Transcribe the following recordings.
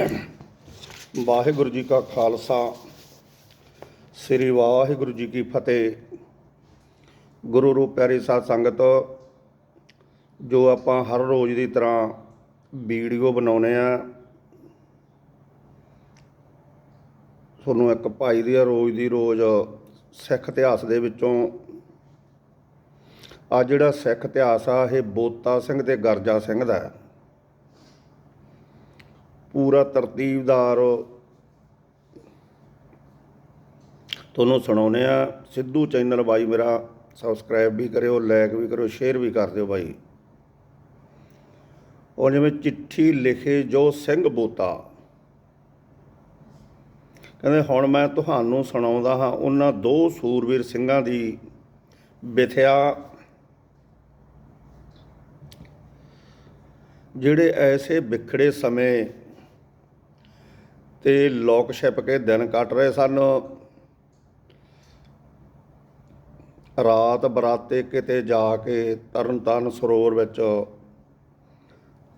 ਵਾਹਿਗੁਰੂ ਜੀ ਕਾ ਖਾਲਸਾ, ਸ੍ਰੀ ਵਾਹਿਗੁਰੂ ਜੀ ਕੀ ਫਤਿਹ। ਗੁਰੂ ਰੂਪ ਪਿਆਰੀ ਸਾਧ ਸੰਗਤ, ਜੋ ਆਪਾਂ ਹਰ ਰੋਜ਼ ਦੀ ਤਰ੍ਹਾਂ ਵੀਡੀਓ ਬਣਾਉਨੇ ਆ ਤੁਹਾਨੂੰ ਇੱਕ ਭਾਈ ਦੀ ਰੋਜ਼ ਦੀ ਰੋਜ਼ ਸਿੱਖ ਇਤਿਹਾਸ ਦੇ ਵਿੱਚੋਂ। ਆ ਜਿਹੜਾ ਸਿੱਖ ਇਤਿਹਾਸ ਆ, ਇਹ ਬੋਤਾ ਸਿੰਘ ਤੇ ਗਰਜਾ ਸਿੰਘ ਦਾ ਹੈ। ਪੂਰਾ ਤਰਤੀਬਦਾਰ। ਤੁਹਾਨੂੰ ਸੁਣਾਉਨੇ ਆ ਸਿੱਧੂ ਚੈਨਲ ਬਾਈ ਮੇਰਾ ਸਬਸਕ੍ਰਾਈਬ ਵੀ ਕਰਿਓ ਲਾਈਕ ਵੀ ਕਰਿਓ ਸ਼ੇਅਰ ਵੀ ਕਰ ਦਿਓ ਬਾਈ। ਉਹ ਜਿਵੇਂ ਚਿੱਠੀ ਲਿਖੇ ਜੋ ਸਿੰਘ ਬੋਤਾ। ਕਹਿੰਦੇ, ਹੁਣ ਮੈਂ ਤੁਹਾਨੂੰ ਸੁਣਾਉਂਦਾ ਹਾਂ, ਉਹਨਾਂ ਦੋ ਸੂਰਵੀਰ ਸਿੰਘਾਂ ਦੀ ਵਿਥਿਆ ਜਿਹੜੇ ਐਸੇ ਵਿਖੜੇ ਸਮੇਂ ਤੇ ਲੋਕ ਛਿਪ ਕੇ ਦਿਨ ਕੱਟ ਰਹੇ ਸਨ। ਰਾਤ ਬਰਾਤੇ ਕਿਤੇ ਜਾ ਕੇ ਤਰਨਤਾਰਨ ਸਰੋਵਰ ਵਿੱਚ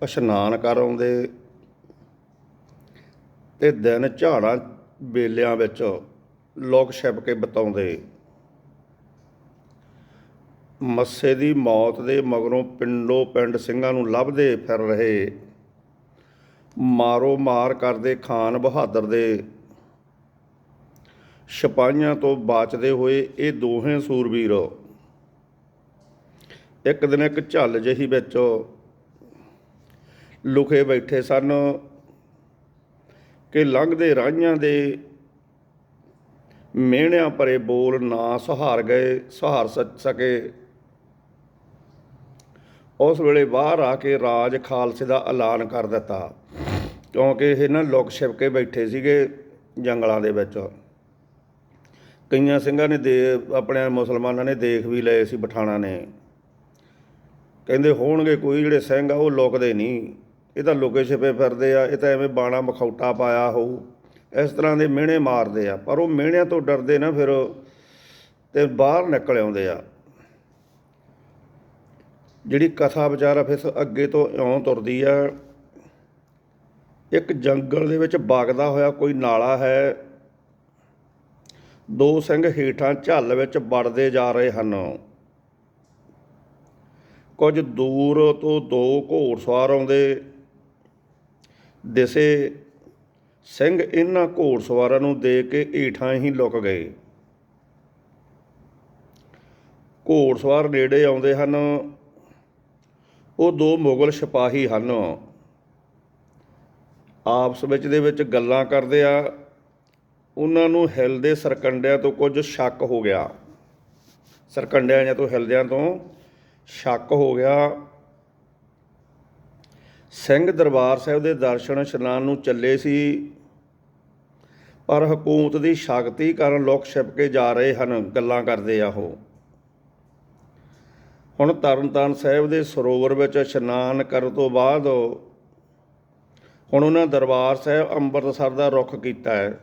ਇਸ਼ਨਾਨ ਕਰ ਆਉਂਦੇ ਤੇ ਦਿਨ ਝਾੜਾਂ ਬੇਲਿਆਂ ਵਿੱਚ ਲੋਕ ਛਿਪ ਕੇ ਬਿਤਾਉਂਦੇ। ਮੱਸੇ ਦੀ ਮੌਤ ਦੇ ਮਗਰੋਂ ਪਿੰਡੋ ਪਿੰਡ ਸਿੰਘਾਂ ਨੂੰ ਲੱਭਦੇ ਫਿਰ ਰਹੇ। ਮਾਰੋ ਮਾਰ ਕਰਦੇ ਖਾਨ ਬਹਾਦਰ ਦੇ। ਸਿਪਾਹੀਆਂ ਤੋਂ ਬਾਚਦੇ ਹੋਏ ਇਹ ਦੋਹੇ ਸੂਰਬੀਰ। ਇੱਕ ਦਿਨ ਇੱਕ ਝੱਲ ਜਿਹੀ ਵਿੱਚ ਲੁਕੇ ਬੈਠੇ ਸਨ ਕਿ ਲੰਘਦੇ ਰਾਹਾਂ ਦੇ ਮਿਹਣਿਆਂ ਭਰੇ ਬੋਲ ਨਾ ਸਹਾਰ ਗਏ, ਸਹਾਰ ਸ- ਸਕੇ। ਉਸ ਵੇਲੇ ਬਾਹਰ ਆ ਕੇ ਰਾਜ ਖਾਲਸੇ ਦਾ ਐਲਾਨ ਕਰ ਦਿੱਤਾ। ਕਿਉਂਕਿ ਇਹ ਨਾ ਲੁਕ ਛਿਪ ਕੇ ਬੈਠੇ ਸੀਗੇ ਜੰਗਲਾਂ ਦੇ ਵਿੱਚ। ਕਈਆਂ ਸਿੰਘਾਂ ਨੇ ਦੇ ਆਪਣੇ ਮੁਸਲਮਾਨਾਂ ਨੇ ਦੇਖ ਵੀ ਲਏ ਸੀ ਪਠਾਣਾ ਨੇ। ਕਹਿੰਦੇ ਹੋਣਗੇ ਕੋਈ ਜਿਹੜੇ ਸਿੰਘ ਆ, ਉਹ ਲੁਕਦੇ ਨਹੀਂ। ਇਹ ਤਾਂ ਲੁਕੇ ਛਿਪੇ ਫਿਰਦੇ ਆ, ਇਹ ਤਾਂ ਐਵੇਂ ਬਾਣਾ ਮਖੌਟਾ ਪਾਇਆ ਹੋਊ। ਇਸ ਤਰ੍ਹਾਂ ਦੇ ਮਿਹਣੇ ਮਾਰਦੇ ਆ, ਪਰ ਉਹ ਮਿਹਣਿਆਂ ਤੋਂ ਡਰਦੇ ਨਾ ਫਿਰ ਤੇ ਬਾਹਰ ਨਿਕਲ ਆਉਂਦੇ ਆ। ਜਿਹੜੀ ਕਥਾ ਵਿਚਾਰਾ ਫਿਰ ਅੱਗੇ ਤੋਂ ਇਉਂ ਤੁਰਦੀ ਆ। ਇੱਕ ਜੰਗਲ ਦੇ ਵਿੱਚ ਵਗਦਾ ਹੋਇਆ ਕੋਈ ਨਾਲਾ ਹੈ। ਦੋ ਸਿੰਘ ਹੇਠਾਂ ਝੱਲ ਵਿੱਚ ਵੜਦੇ ਜਾ ਰਹੇ ਹਨ। ਕੁਝ ਦੂਰ ਤੋਂ ਦੋ ਘੋੜਸਵਾਰ ਆਉਂਦੇ। ਦਿਸੇ ਸਿੰਘ ਇਹਨਾਂ ਘੋੜਸਵਾਰਾਂ ਨੂੰ ਦੇਖ ਕੇ ਹੀਠਾਂ ਹੀ ਲੁਕ ਗਏ। ਘੋੜਸਵਾਰ ਨੇੜੇ ਆਉਂਦੇ ਹਨ। ਉਹ ਦੋ ਮੁਗਲ ਸਿਪਾਹੀ ਹਨ। ਆਪਸ ਵਿੱਚ ਦੇ ਵਿੱਚ ਗੱਲਾਂ ਕਰਦੇ ਆ। ਉਹਨਾਂ ਨੂੰ ਹਿਲਦੇ ਸਰਕੰਡਿਆਂ ਤੋਂ ਕੁਝ ਸ਼ੱਕ ਹੋ ਗਿਆ। ਸਰਕੰਡਿਆਂ ਜਾਂ ਤੋਂ ਹਿਲਦਿਆਂ ਤੋਂ ਸ਼ੱਕ ਹੋ ਗਿਆ। ਸਿੰਘ ਦਰਬਾਰ ਸਾਹਿਬ ਦੇ ਦਰਸ਼ਨ ਇਸ਼ਨਾਨ ਨੂੰ ਚੱਲੇ ਸੀ। ਪਰ ਹਕੂਮਤ ਦੀ ਸ਼ਕਤੀ ਕਾਰਨ ਲੋਕ ਛਿਪ ਕੇ ਜਾ ਰਹੇ ਹਨ। ਗੱਲਾਂ ਕਰਦੇ ਆ ਉਹ। ਹੁਣ ਤਰਨਤਾਰਨ ਸਾਹਿਬ ਦੇ ਸਰੋਵਰ ਵਿੱਚ ਇਸ਼ਨਾਨ ਕਰਨ ਤੋਂ ਬਾਅਦ ਹੁਣ ਉਹਨਾਂ ਦਰਬਾਰ ਸਾਹਿਬ ਅੰਮ੍ਰਿਤਸਰ ਦਾ ਰੁਖ ਕੀਤਾ ਹੈ।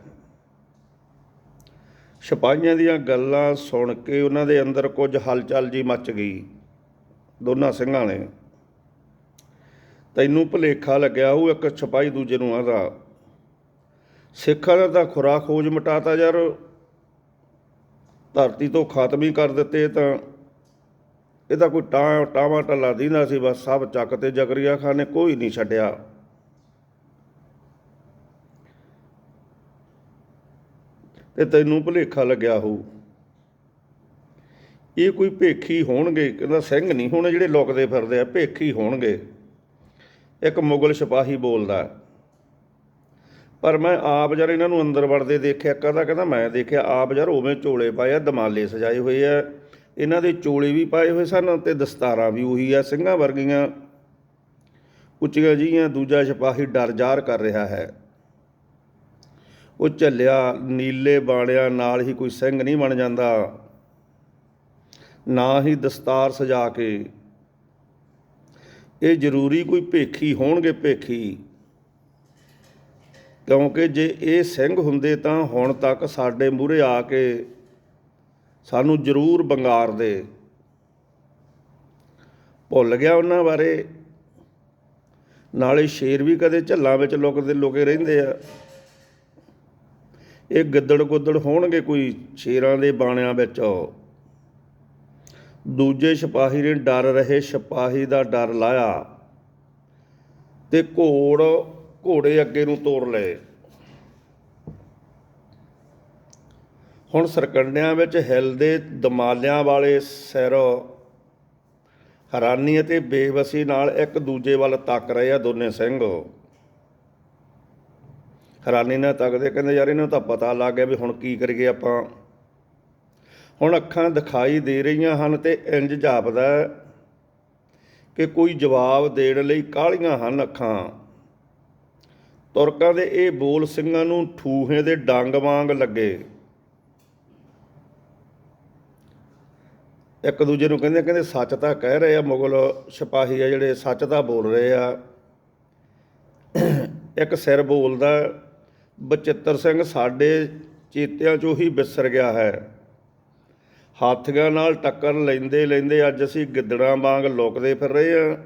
ਸਿਪਾਹੀਆਂ ਦੀਆਂ ਗੱਲਾਂ ਸੁਣ ਕੇ ਉਹਨਾਂ ਦੇ ਅੰਦਰ ਕੁਝ ਹਲਚਲ ਜੀ ਮਚ ਗਈ, ਦੋਨਾਂ ਸਿੰਘਾਂ ਨੇ। ਤੈਨੂੰ ਭੁਲੇਖਾ ਲੱਗਿਆ ਉਹ ਇੱਕ ਸਿਪਾਹੀ ਦੂਜੇ ਨੂੰ ਆਦਾ ਸਿੱਖਾਂ ਦਾ ਤਾਂ ਖੁਰਾ ਖੋਜ ਮਟਾਤਾ ਯਾਰ, ਧਰਤੀ ਤੋਂ ਖਾਤਮ ਹੀ ਕਰ ਦਿੱਤੇ ਤਾਂ ਇਹਦਾ ਕੋਈ ਟਾਂ ਟਾਵਾ ਟੱਲਾ ਦੀਂਦਾ ਸੀ, ਬਸ ਸਭ ਚੱਕ ਤੇ ਜਕਰੀਆ ਖਾਨ ਨੇ ਕੋਈ ਨਹੀਂ ਛੱਡਿਆ। ਤੇ ਤੈਨੂੰ ਭੁਲੇਖਾ ਲੱਗਿਆ ਹੋਊ। ਇਹ ਕੋਈ ਭੇਖੀ ਹੋਣਗੇ, ਕਹਿੰਦਾ ਸਿੰਘ ਨਹੀਂ ਹੋਣੇ ਜਿਹੜੇ ਲੁਕਦੇ ਫਿਰਦੇ ਆ, ਭੇਖੀ ਹੋਣਗੇ। ਇੱਕ ਮੁਗਲ ਸਿਪਾਹੀ ਬੋਲਦਾ ਪਰ ਮੈਂ ਆਪ ਜਰ ਇਹਨਾਂ ਨੂੰ ਅੰਦਰ ਵੜਦੇ ਦੇਖਿਆ, ਕਹਿੰਦਾ ਕਹਿੰਦਾ ਮੈਂ ਦੇਖਿਆ ਆਪ ਜਰ ਉਵੇਂ ਝੋਲੇ ਪਾਇਆ ਦਮਾਲੇ ਸਜਾਏ ਹੋਏ ਆ। ਇਹਨਾਂ ਦੇ ਚੋਲੇ ਵੀ ਪਾਏ ਹੋਏ ਸਨ ਤੇ ਦਸਤਾਰਾਂ ਵੀ ਉਹੀ ਆ। ਸਿੰਘਾਂ ਵਰਗੀਆਂ ਉੱਚੀਆਂ ਜੀਆਂ, ਦੂਜਾ ਸਿਪਾਹੀ ਡਰ ਜ਼ਾਰ ਕਰ ਰਿਹਾ ਹੈ। ਉਹ ਝੱਲਿਆ, ਨੀਲੇ ਬਾਣਿਆਂ ਨਾਲ ਹੀ ਕੋਈ ਸਿੰਘ ਨਹੀਂ ਬਣ ਜਾਂਦਾ। ਨਾ ਹੀ ਦਸਤਾਰ ਸਜਾ ਕੇ। ਇਹ ਜ਼ਰੂਰੀ ਕੋਈ ਭੇਖੀ ਹੋਣਗੇ ਭੇਖੀ। ਕਿਉਂਕਿ ਜੇ ਇਹ ਸਿੰਘ ਹੁੰਦੇ ਤਾਂ ਹੁਣ ਤੱਕ ਸਾਡੇ ਮੂਹਰੇ ਆ ਕੇ ਸਾਨੂੰ ਜ਼ਰੂਰ ਬੰਗਾਰ ਦੇ। ਭੁੱਲ ਗਿਆ ਉਹਨਾਂ ਬਾਰੇ। ਨਾਲੇ ਸ਼ੇਰ ਵੀ ਕਦੇ ਝੱਲਾਂ ਵਿੱਚ ਲੁਕਦੇ ਲੁਕੇ ਰਹਿੰਦੇ ਆ। ਇਹ ਗਿੱਦੜ ਗੁੱਦੜ ਹੋਣਗੇ ਕੋਈ ਸ਼ੇਰਾਂ ਦੇ ਬਾਣਿਆਂ ਵਿੱਚ। ਦੂਜੇ ਸਿਪਾਹੀ ਨੇ ਡਰ ਰਹੇ ਸਿਪਾਹੀ ਦਾ ਡਰ ਲਾਇਆ ਤੇ ਘੋੜ ਘੋੜੇ ਅੱਗੇ ਨੂੰ ਤੋੜ ਲਏ। ਹੁਣ ਸਰਕੰਡਿਆਂ ਵਿੱਚ ਹਿਲਦੇ ਦਮਾਲਿਆਂ ਵਾਲੇ ਸਿਰ ਹੈਰਾਨੀ ਅਤੇ ਬੇਵਸੀ ਨਾਲ ਇੱਕ ਦੂਜੇ ਵੱਲ ਤੱਕ ਰਹੇ ਆ ਦੋਨੇ ਸਿੰਘ। ਹੈਰਾਨੀ ਨਾਲ ਤੱਕਦੇ ਕਹਿੰਦੇ ਯਾਰ ਇਹਨਾਂ ਨੂੰ ਤਾਂ ਪਤਾ ਲੱਗ ਗਿਆ ਵੀ ਹੁਣ ਕੀ ਕਰੀਏ ਆਪਾਂ। ਹੁਣ ਅੱਖਾਂ ਦਿਖਾਈ ਦੇ ਰਹੀਆਂ ਹਨ ਤੇ ਇੰਜ ਜਾਪਦਾ ਕਿ ਕੋਈ ਜਵਾਬ ਦੇਣ ਲਈ ਕਾਹਲੀਆਂ ਹਨ ਅੱਖਾਂ। ਤੁਰਕਾਂ ਦੇ ਇਹ ਬੋਲ ਸਿੰਘਾਂ ਨੂੰ ਠੂਹੇ ਦੇ ਡੰਗ ਵਾਂਗ ਲੱਗੇ। ਇੱਕ ਦੂਜੇ ਨੂੰ ਕਹਿੰਦੇ ਕਹਿੰਦੇ ਸੱਚ ਤਾਂ ਕਹਿ ਰਹੇ ਆ, ਮੁਗਲ ਸਿਪਾਹੀ ਆ ਜਿਹੜੇ ਸੱਚ ਤਾਂ ਬੋਲ ਰਹੇ ਆ। ਇੱਕ ਸਿਰ ਬੋਲਦਾ, ਬਚਿੱਤਰ ਸਿੰਘ, ਸਾਡੇ ਚੇਤਿਆਂ ਚੋਂ ਹੀ ਵਿਸਰ ਗਿਆ ਹੈ। ਹਾਥੀਆਂ ਨਾਲ ਟੱਕਰ ਲੈਂਦੇ ਲੈਂਦੇ ਅੱਜ ਅਸੀਂ ਗਿੱਦੜਾਂ ਵਾਂਗ ਲੁਕਦੇ ਫਿਰ ਰਹੇ ਆ।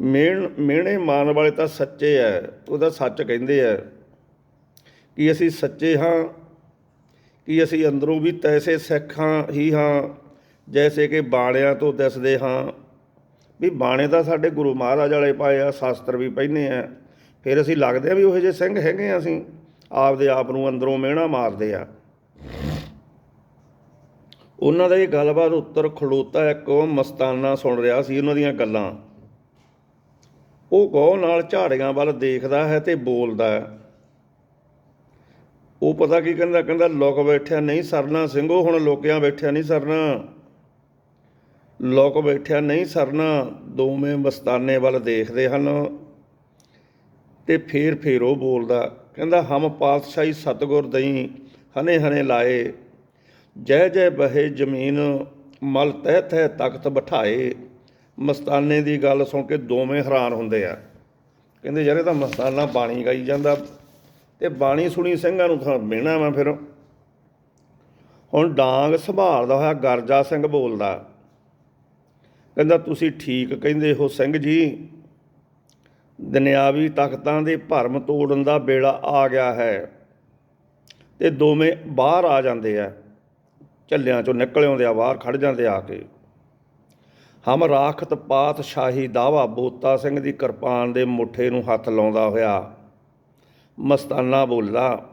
ਮੇਣ ਮਿਹਣੇ ਮਾਰਨ ਵਾਲੇ ਤਾਂ ਸੱਚੇ ਆ, ਉਹਦਾ ਸੱਚ ਕਹਿੰਦੇ ਆ ਕਿ ਅਸੀਂ ਸੱਚੇ ਹਾਂ ਕਿ ਅਸੀਂ ਅੰਦਰੋਂ ਵੀ ਤੈਸੇ ਸਿੱਖਾਂ ਹੀ, ਹਾਂ ਜੈਸੇ ਕਿ ਬਾਣਿਆਂ ਤੋਂ ਦਿਸਦੇ ਹਾਂ। ਵੀ ਬਾਣੇ ਤਾਂ ਸਾਡੇ ਗੁਰੂ ਮਹਾਰਾਜ ਵਾਲੇ ਪਾਏ ਆ, ਸ਼ਾਸਤਰ ਵੀ ਪਹਿਨੇ ਆ। ਫਿਰ ਅਸੀਂ ਲੱਗਦੇ ਆ ਵੀ ਉਹੋ ਜਿਹੇ ਸਿੰਘ ਹੈਗੇ ਆ ਅਸੀਂ, ਆਪਦੇ ਆਪ ਨੂੰ ਅੰਦਰੋਂ ਮਿਹਣਾ ਮਾਰਦੇ ਆ। ਉਹਨਾਂ ਦਾ ਇਹ ਗੱਲਬਾਤ ਉੱਤਰ ਖੜੋਤਾ ਇੱਕ ਮਸਤਾਨਾ ਸੁਣ ਰਿਹਾ ਸੀ ਉਹਨਾਂ ਦੀਆਂ ਗੱਲਾਂ। ਉਹ ਗੌ ਨਾਲ ਝਾੜੀਆਂ ਵੱਲ ਦੇਖਦਾ ਹੈ ਤੇ ਬੋਲਦਾ ਹੈ ਉਹ ਪਤਾ ਕੀ ਕਹਿੰਦਾ? ਕਹਿੰਦਾ, ਲੋਕ ਬੈਠਿਆ ਨਹੀਂ ਸਰਨਾ ਸਿੰਘੋ, ਹੁਣ ਲੋਕਿਆਂ ਬੈਠਿਆ ਨਹੀਂ ਸਰਨਾ। ਲੋਕ ਬੈਠਿਆ ਨਹੀਂ ਸਰਨਾ, ਦੋਵੇਂ ਮਸਤਾਨੇ ਵੱਲ ਦੇਖਦੇ ਹਨ। ਤੇ ਫੇਰ ਫੇਰ ਉਹ ਬੋਲਦਾ, ਕਹਿੰਦਾ, ਹਮ ਪਾਤਸ਼ਾਹੀ ਸਤਗੁਰ ਦਈ ਹਨੇ ਹਨੇ ਲਾਏ। ਜੈ ਜੈ ਬਹੇ ਜ਼ਮੀਨ, ਮਲ ਤਹਿ ਤਹਿ ਤਖਤ ਬਿਠਾਏ। ਮਸਤਾਨੇ ਦੀ ਗੱਲ ਸੁਣ ਕੇ ਦੋਵੇਂ ਹੈਰਾਨ ਹੁੰਦੇ ਆ। ਕਹਿੰਦੇ, ਯਾਰ ਇਹ ਤਾਂ ਮਸਤਾਨਾ ਬਾਣੀ ਗਾਈ ਜਾਂਦਾ। ਤੇ ਬਾਣੀ ਸੁਣੀ ਸਿੰਘਾਂ ਨੂੰ ਤਾਂ ਮਿਹਣਾ ਵਾ ਫਿਰ। ਹੁਣ ਡਾਂਗ ਸੰਭਾਲਦਾ ਹੋਇਆ ਗਰਜਾ ਸਿੰਘ ਬੋਲਦਾ, ਕਹਿੰਦਾ, ਤੁਸੀਂ ਠੀਕ ਕਹਿੰਦੇ ਹੋ ਸਿੰਘ ਜੀ। ਦੁਨਿਆਵੀ ਤਖਤਾਂ ਦੇ ਭਰਮ ਤੋੜਨ ਦਾ ਵੇਲਾ ਆ ਗਿਆ ਹੈ ਤੇ ਦੋਵੇਂ ਬਾਹਰ ਆ ਜਾਂਦੇ ਆ। ਝੱਲਿਆਂ ਚੋਂ ਨਿਕਲ ਆਉਂਦੇ ਆ, ਬਾਹਰ ਖੜ ਜਾਂਦੇ ਆ ਕੇ। ਹਮ ਰਾਖਤ ਪਾਤਸ਼ਾਹੀ ਦਾਵਾ ਬੋਤਾ ਸਿੰਘ ਦੀ ਕਿਰਪਾਨ ਦੇ ਮੁੱਠੇ ਨੂੰ ਹੱਥ ਲਾਉਂਦਾ ਹੋਇਆ। ਮਸਤਾਨਾ ਬੋਲਾ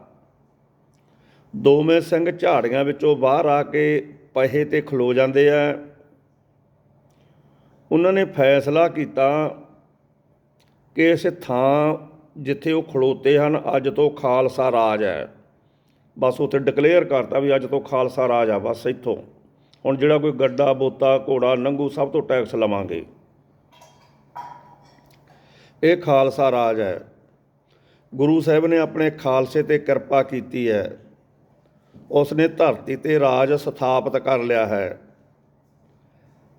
ਦੋਵੇਂ ਸਿੰਘ ਝਾੜੀਆਂ ਵਿੱਚੋਂ ਬਾਹਰ ਆ ਕੇ ਪਹੇ ਤੇ ਖਲੋ ਜਾਂਦੇ ਆ। ਉਹਨਾਂ ਨੇ ਫੈਸਲਾ ਕੀਤਾ ਕਿ ਇਸ ਥਾਂ ਜਿੱਥੇ ਉਹ ਖਲੋਤੇ ਹਨ, ਅੱਜ ਤੋਂ ਖਾਲਸਾ ਰਾਜ ਹੈ। ਬਸ ਉੱਥੇ ਡਿਕਲੇਅਰ ਕਰਤਾ ਵੀ ਅੱਜ ਤੋਂ ਖਾਲਸਾ ਰਾਜ ਆ, ਬਸ ਇੱਥੋਂ। ਹੁਣ ਜਿਹੜਾ ਕੋਈ ਗੱਡਾ, ਬੋਤਾ, ਘੋੜਾ, ਨੰਗੂ ਸਭ ਤੋਂ ਟੈਕਸ ਲਵਾਂਗੇ। ਇਹ ਖਾਲਸਾ ਰਾਜ ਹੈ। ਗੁਰੂ ਸਾਹਿਬ ਨੇ ਆਪਣੇ ਖਾਲਸੇ ਤੇ ਕਿਰਪਾ ਕੀਤੀ ਹੈ। ਉਸ ਨੇ ਧਰਤੀ ਤੇ ਰਾਜ ਸਥਾਪਿਤ ਕਰ ਲਿਆ ਹੈ।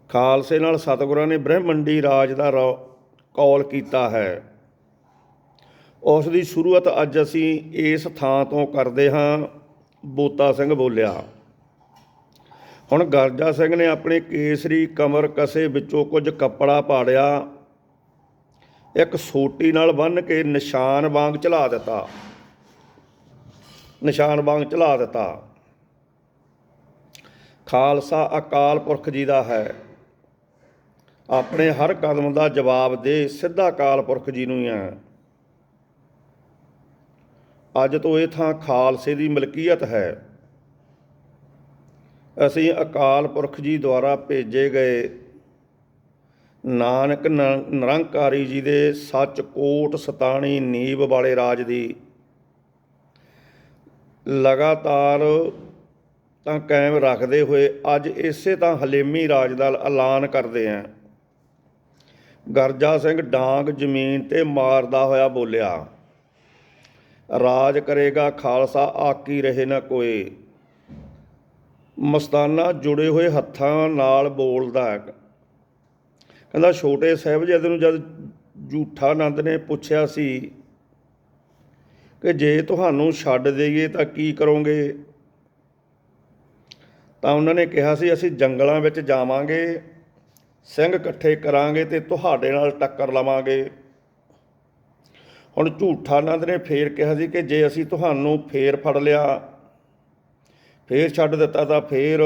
ਖਾਲਸੇ ਨਾਲ ਸਤਿਗੁਰਾਂ ਨੇ ਬ੍ਰਹਮੰਡੀ ਰਾਜ ਦਾ ਰੌ- ਕੌਲ ਕੀਤਾ ਹੈ। ਉਸ ਦੀ ਸ਼ੁਰੂਆਤ ਅੱਜ ਅਸੀਂ ਇਸ ਥਾਂ ਤੋਂ ਕਰਦੇ ਹਾਂ, ਬੋਤਾ ਸਿੰਘ ਬੋਲਿਆ। ਹੁਣ ਗਰਜਾ ਸਿੰਘ ਨੇ ਆਪਣੇ ਕੇਸਰੀ ਕਮਰ ਕਸੇ ਵਿੱਚੋਂ ਕੁਝ ਕੱਪੜਾ ਪਾੜਿਆ। ਇੱਕ ਸੋਟੀ ਨਾਲ ਬੰਨ੍ਹ ਕੇ ਨਿਸ਼ਾਨ ਵਾਂਗ ਚਲਾ ਦਿੱਤਾ। ਨਿਸ਼ਾਨ ਵਾਂਗ ਚਲਾ ਦਿੱਤਾ। ਖਾਲਸਾ ਅਕਾਲ ਪੁਰਖ ਜੀ ਦਾ ਹੈ। ਆਪਣੇ ਹਰ ਕਦਮ ਦਾ ਜਵਾਬ ਦੇ ਸਿੱਧਾ ਅਕਾਲ ਪੁਰਖ ਜੀ ਨੂੰ ਹੀ ਹੈ। ਅੱਜ ਤੋਂ ਇਹ ਥਾਂ ਖਾਲਸੇ ਦੀ ਮਲਕੀਅਤ ਹੈ। ਅਸੀਂ ਅਕਾਲ ਪੁਰਖ ਜੀ ਦੁਆਰਾ ਭੇਜੇ ਗਏ ਨਾਨਕ ਨ- ਨਿਰੰਕਾਰੀ ਜੀ ਦੇ ਸੱਚ ਕੋਟ ਸਤਾਣੀ ਨੀਬ ਵਾਲੇ ਰਾਜ ਦੀ। ਲਗਾਤਾਰ ਤਾਂ ਕਾਇਮ ਰੱਖਦੇ ਹੋਏ ਅੱਜ ਇਸੇ ਤਾਂ ਹਲੇਮੀ ਰਾਜ ਦਾ ਐਲਾਨ ਕਰਦੇ ਆਂ। ਗਰਜਾ ਸਿੰਘ ਡਾਂਗ ਜ਼ਮੀਨ ਤੇ ਮਾਰਦਾ ਹੋਇਆ ਬੋਲਿਆ, ਰਾਜ ਕਰੇਗਾ ਖਾਲਸਾ, ਆਕੀ ਰਹੇ ਨਾ ਕੋਈ। ਮਸਤਾਨਾ ਜੁੜੇ ਹੋਏ ਹੱਥਾਂ ਨਾਲ ਬੋਲਦਾ ਕਹਿੰਦਾ ਛੋਟੇ ਸਾਹਿਬਜ਼ਾਦੇ ਨੂੰ ਜਦ ਝੂਠਾ ਆਨੰਦ ਨੇ ਪੁੱਛਿਆ ਸੀ ਕਿ ਜੇ ਤੁਹਾਨੂੰ ਛੱਡ ਦੇਈਏ ਤਾਂ ਕੀ ਕਰੋਗੇ? ਤਾਂ ਉਹਨਾਂ ਨੇ ਕਿਹਾ ਸੀ, ਅਸੀਂ ਜੰਗਲਾਂ ਵਿੱਚ ਜਾਵਾਂਗੇ, ਸਿੰਘ ਇਕੱਠੇ ਕਰਾਂਗੇ ਤੇ ਤੁਹਾਡੇ ਨਾਲ ਟੱਕਰ ਲਵਾਂਗੇ। ਹੁਣ ਝੂਠਾ ਆਨੰਦ ਨੇ ਫੇਰ ਕਿਹਾ ਸੀ ਕਿ ਜੇ ਅਸੀਂ ਤੁਹਾਨੂੰ ਫੇਰ ਫੜ ਲਿਆ, ਫੇਰ ਛੱਡ ਦਿੱਤਾ ਤਾਂ ਫੇਰ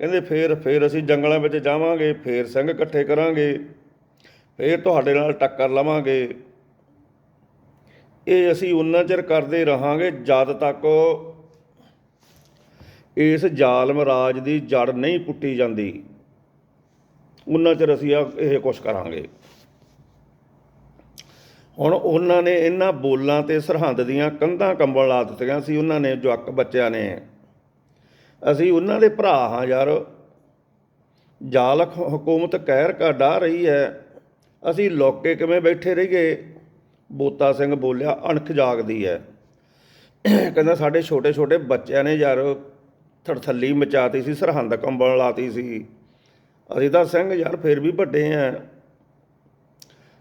ਕਹਿੰਦੇ ਫੇਰ ਫੇਰ ਅਸੀਂ ਜੰਗਲਾਂ ਵਿੱਚ ਜਾਵਾਂਗੇ, ਫੇਰ ਸਿੰਘ ਇਕੱਠੇ ਕਰਾਂਗੇ, ਫੇਰ ਤੁਹਾਡੇ ਨਾਲ ਟੱਕਰ ਲਵਾਂਗੇ। ਇਹ ਅਸੀਂ ਉਨਾ ਚਿਰ ਕਰਦੇ ਰਹਾਂਗੇ ਜਦ ਤੱਕ ਇਸ ਜ਼ਾਲਮ ਰਾਜ ਦੀ ਜੜ ਨਹੀਂ ਪੁੱਟੀ ਜਾਂਦੀ। ਉਨਾ ਚਿਰ ਅਸੀਂ ਇਹ ਕੁਛ ਕਰਾਂਗੇ। ਹੁਣ ਉਹਨਾਂ ਨੇ ਇਹਨਾਂ ਬੋਲਾਂ ਤੇ ਸਰਹੰਦ ਦੀਆਂ ਕੰਧਾਂ ਕੰਬਲ ਲਾ ਦਿੱਤੀਆਂ ਸੀ ਉਹਨਾਂ ਨੇ ਜਵਾਕ ਬੱਚਿਆਂ ਨੇ। ਅਸੀਂ ਉਹਨਾਂ ਦੇ ਭਰਾ ਹਾਂ ਯਾਰ। ਜਾਲਖ ਹਕੂਮਤ ਕਹਿਰ ਕਾ ਡਾਹ ਰਹੀ ਹੈ। ਅਸੀਂ ਲੋਕੇ ਕਿਵੇਂ ਬੈਠੇ ਰਹੀਏ? ਬੋਤਾ ਸਿੰਘ ਬੋਲਿਆ, ਅਣਖ ਜਾਗਦੀ ਹੈ। ਕਹਿੰਦਾ, ਸਾਡੇ ਛੋਟੇ ਛੋਟੇ ਬੱਚਿਆਂ ਨੇ ਯਾਰ ਥੜਥੱਲੀ ਮਚਾਤੀ ਸੀ, ਸਰਹੰਦ ਕੰਬਲ ਲਾਤੀ ਸੀ। ਅਸੀਂ ਤਾਂ ਸਿੰਘ ਯਾਰ ਫਿਰ ਵੀ ਵੱਡੇ ਆ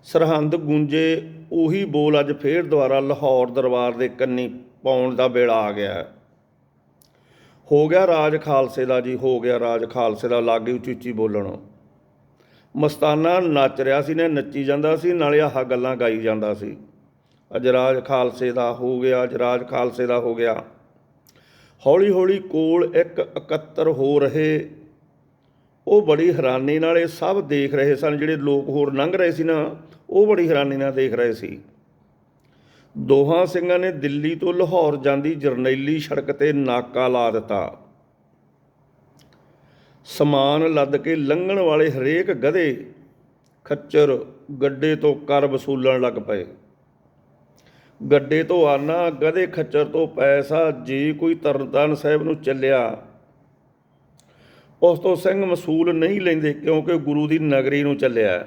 ਸਰਹੰਦ ਗੂੰਜੇ, ਉਹੀ ਬੋਲ ਅੱਜ ਫੇਰ ਦੁਬਾਰਾ ਲਾਹੌਰ ਦਰਬਾਰ ਦੇ ਕੰਨੀ ਪਾਉਣ ਦਾ ਵੇਲਾ ਆ ਗਿਆ। ਹੋ ਗਿਆ ਰਾਜ ਖਾਲਸੇ ਦਾ ਜੀ, ਹੋ ਗਿਆ ਰਾਜ ਖਾਲਸੇ ਦਾ, ਲਾਗੇ ਉੱਚੀ ਉੱਚੀ ਬੋਲਣ। ਮਸਤਾਨਾ ਨੱਚ ਰਿਹਾ ਸੀ ਨੇ, ਨੱਚੀ ਜਾਂਦਾ ਸੀ, ਨਾਲੇ ਆਹ ਗੱਲਾਂ ਗਾਈ ਜਾਂਦਾ ਸੀ। ਅੱਜ ਰਾਜ ਖਾਲਸੇ ਦਾ ਹੋ ਗਿਆ, ਅੱਜ ਰਾਜ ਖਾਲਸੇ ਦਾ ਹੋ ਗਿਆ। ਹੌਲੀ ਹੌਲੀ ਕੋਲ ਇੱਕ ਇਕੱਤਰ ਹੋ ਰਹੇ। ਉਹ ਬੜੀ ਹੈਰਾਨੀ ਨਾਲ ਇਹ ਸਭ ਦੇਖ ਰਹੇ ਸਨ, ਜਿਹੜੇ ਲੋਕ ਹੋਰ ਲੰਘ ਰਹੇ ਸੀ ਨਾ, ਉਹ ਬੜੀ ਹੈਰਾਨੀ ਨਾਲ ਦੇਖ ਰਹੇ ਸੀ। ਦੋਹਾਂ ਸਿੰਘਾਂ ਨੇ ਦਿੱਲੀ ਤੋਂ ਲਾਹੌਰ ਜਾਂਦੀ ਜਰਨੈਲੀ ਸੜਕ ਤੇ ਨਾਕਾ ਲਾ ਦਿੱਤਾ। ਸਮਾਨ ਲੱਦ ਕੇ ਲੰਘਣ ਵਾਲੇ ਹਰੇਕ ਗਧੇ ਖੱਚਰ ਗੱਡੇ ਤੋਂ ਕਰ ਵਸੂਲਣ ਲੱਗ ਪਏ। ਗੱਡੇ ਤੋਂ ਆਨਾ, ਗਧੇ ਖੱਚਰ ਤੋਂ ਪੈਸਾ, ਜੇ ਕੋਈ ਤਰਨਤਾਰਨ ਸਾਹਿਬ ਨੂੰ ਚੱਲਿਆ, ਉਸ ਤੋਂ ਸਿੰਘ ਵਸੂਲ ਨਹੀਂ ਲੈਂਦੇ ਕਿਉਂਕਿ ਗੁਰੂ ਦੀ ਨਗਰੀ ਨੂੰ ਚੱਲਿਆ।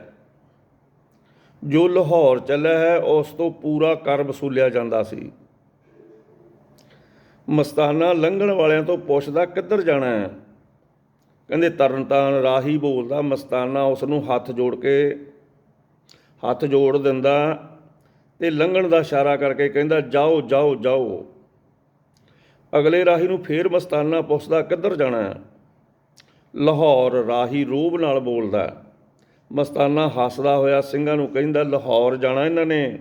ਜੋ ਲਾਹੌਰ ਚੱਲਿਆ ਹੈ, ਉਸ ਤੋਂ ਪੂਰਾ ਕਰ ਵਸੂਲਿਆ ਜਾਂਦਾ ਸੀ। ਮਸਤਾਨਾ ਲੰਘਣ ਵਾਲਿਆਂ ਤੋਂ ਪੁੱਛਦਾ, ਕਿੱਧਰ ਜਾਣਾ ਹੈ? ਕਹਿੰਦੇ, ਤਰਨਤਾਰਨ ਰਾਹੀ ਬੋਲਦਾ, ਮਸਤਾਨਾ ਉਸ ਨੂੰ ਹੱਥ ਜੋੜ ਕੇ, ਹੱਥ ਜੋੜ ਦਿੰਦਾ ਤੇ ਲੰਘਣ ਦਾ ਇਸ਼ਾਰਾ ਕਰਕੇ ਕਹਿੰਦਾ, ਜਾਓ ਜਾਓ ਜਾਓ। ਅਗਲੇ ਰਾਹੀ ਨੂੰ ਫੇਰ ਮਸਤਾਨਾ ਪੁੱਛਦਾ, ਕਿੱਧਰ ਜਾਣਾ ਹੈ? ਲਾਹੌਰ ਰਾਹੀ ਰੂਬ ਨਾਲ ਬੋਲਦਾ ਮਸਤਾਨਾ ਹੱਸਦਾ ਹੋਇਆ ਸਿੰਘਾਂ ਨੂੰ ਕਹਿੰਦਾ, ਲਾਹੌਰ ਜਾਣਾ ਇਹਨਾਂ ਨੇ?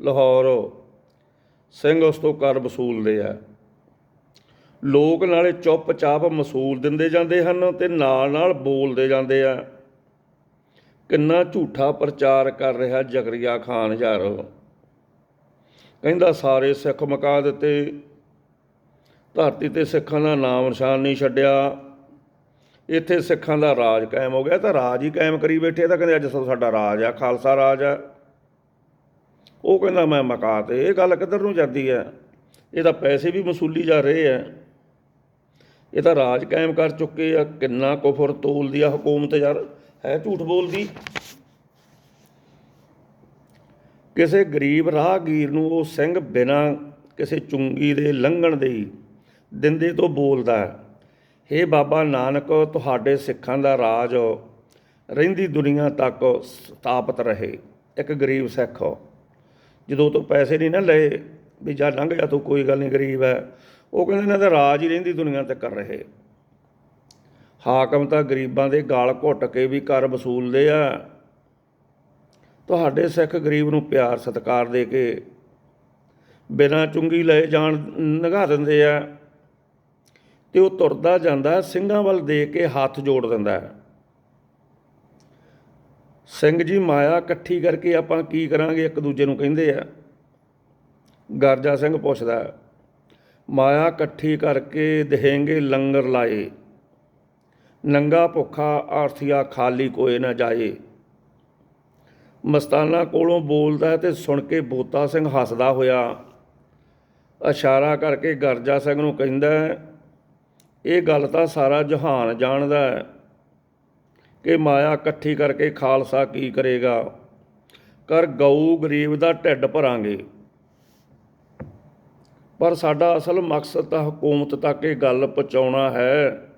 ਲਾਹੌਰ ਸਿੰਘ ਉਸ ਤੋਂ ਕਰ ਵਸੂਲਦੇ ਆ। ਲੋਕ ਨਾਲੇ ਚੁੱਪਚਾਪ ਮਸੂਲ ਦਿੰਦੇ ਜਾਂਦੇ ਹਨ ਤੇ ਨਾਲ ਨਾਲ ਬੋਲਦੇ ਜਾਂਦੇ ਆ। ਕਿੰਨਾ ਝੂਠਾ ਪ੍ਰਚਾਰ ਕਰ ਰਿਹਾ ਜ਼ਕਰੀਆ ਖਾਨ ਯਾਰ। ਕਹਿੰਦਾ, ਸਾਰੇ ਸਿੱਖ ਮਕਾ ਦਿੱਤੇ। ਧਰਤੀ ਤੇ ਸਿੱਖਾਂ ਦਾ ਨਾਮ ਨਿਸ਼ਾਨ ਨਹੀਂ ਛੱਡਿਆ। ਇੱਥੇ ਸਿੱਖਾਂ ਦਾ ਰਾਜ ਕਾਇਮ ਹੋ ਗਿਆ ਤਾਂ ਰਾਜ ਹੀ ਕਾਇਮ ਕਰੀ ਬੈਠੇ ਤਾਂ ਕਹਿੰਦੇ ਅੱਜ ਸਾ- ਸਾਡਾ ਰਾਜ ਆ, ਖਾਲਸਾ ਰਾਜ ਆ। ਉਹ ਕਹਿੰਦਾ ਮੈਂ ਮਕਾ ਤੇ ਇਹ ਗੱਲ ਕਿੱਧਰ ਨੂੰ ਜਾਂਦੀ ਹੈ ਇਹ ਤਾਂ ਪੈਸੇ ਵੀ ਵਸੂਲੀ ਜਾ ਰਹੇ ਆ। ਇਹ ਤਾਂ ਰਾਜ ਕਾਇਮ ਕਰ ਚੁੱਕੇ ਆ, ਕਿੰਨਾ ਕੁਫਰ ਤੋਲਦੀ ਆ ਹਕੂਮਤ ਯਾਰ, ਹੈ ਝੂਠ ਬੋਲਦੀ? ਕਿਸੇ ਗਰੀਬ ਰਾਹਗੀਰ ਨੂੰ ਉਹ ਸਿੰਘ ਬਿਨਾ ਕਿਸੇ ਚੁੰਗੀ ਦੇ ਲੰਘਣ ਦੇ ਦਿੰਦੇ ਤੋਂ ਬੋਲਦਾ। ਹੈ ਹੇ ਬਾਬਾ ਨਾਨਕ, ਤੁਹਾਡੇ ਸਿੱਖਾਂ ਦਾ ਰਾਜ ਰਹਿੰਦੀ ਦੁਨੀਆ ਤੱਕ ਸਥਾਪਿਤ ਰਹੇ। ਇੱਕ ਗਰੀਬ ਸਿੱਖ ਜਦੋਂ ਤੋਂ ਪੈਸੇ ਨਹੀਂ ਨਾ ਲਏ ਵੀ ਜਾ ਲੰਘ ਜਾ ਤੂੰ ਕੋਈ ਗੱਲ ਨਹੀਂ ਗਰੀਬ ਹੈ। ਉਹ ਕਹਿੰਦੇ, ਇਹਨਾਂ ਦਾ ਰਾਜ ਹੀ ਰਹਿੰਦੀ ਦੁਨੀਆ ਤੱਕ ਕਰ ਰਹੇ। ਹਾਕਮ ਤਾਂ ਗਰੀਬਾਂ ਦੇ ਗਾਲ ਘੁੱਟ ਕੇ ਵੀ ਕਰ ਵਸੂਲਦੇ ਆ। ਤੁਹਾਡੇ ਸਿੱਖ ਗਰੀਬ ਨੂੰ ਪਿਆਰ ਸਤਿਕਾਰ ਦੇ ਕੇ ਬਿਨਾਂ ਚੁੰਗੀ ਲਏ ਜਾਣ ਨਗਾ ਦਿੰਦੇ ਆ। ਤੇ ਉਹ ਤੁਰਦਾ ਜਾਂਦਾ, ਸਿੰਘਾਂ ਵੱਲ ਦੇ ਕੇ ਹੱਥ ਜੋੜ ਦਿੰਦਾ ਹੈ। ਸਿੰਘ ਜੀ ਮਾਇਆ ਇਕੱਠੀ ਕਰਕੇ ਆਪਾਂ ਕੀ ਕਰਾਂਗੇ, ਇੱਕ ਦੂਜੇ ਨੂੰ ਕਹਿੰਦੇ ਆ। ਗਰਜਾ ਸਿੰਘ ਪੁੱਛਦਾ, ਮਾਇਆ ਇਕੱਠੀ ਕਰਕੇ ਦੇਹੇਂਗੇ ਲੰਗਰ ਲਾਏ। ਨੰਗਾ ਭੁੱਖਾ ਆਰਥੀਆ ਖਾਲੀ ਕੋਏ ਨਾ ਜਾਏ। ਮਸਤਾਨਾ ਕੋਲੋਂ ਬੋਲਦਾ ਹੈ ਤੇ ਸੁਣ ਕੇ ਬੋਤਾ ਸਿੰਘ ਹੱਸਦਾ ਹੋਇਆ। ਇਸ਼ਾਰਾ ਕਰਕੇ ਗਰਜਾ ਸਿੰਘ ਨੂੰ ਕਹਿੰਦਾ ਇਹ ਗੱਲ ਤਾਂ ਸਾਰਾ ਜਹਾਨ ਜਾਣਦਾ ਹੈ ਕਿ ਮਾਇਆ ਇਕੱਠੀ ਕਰਕੇ ਖਾਲਸਾ ਕੀ ਕਰੇਗਾ। ਕਰ ਗਊ ਗਰੀਬ ਦਾ ਢਿੱਡ ਭਰਾਂਗੇ। ਪਰ ਸਾਡਾ ਅਸਲ ਮਕਸਦ ਤਾਂ ਹਕੂਮਤ ਤੱਕ ਇਹ ਗੱਲ ਪਹੁੰਚਾਉਣਾ ਹੈ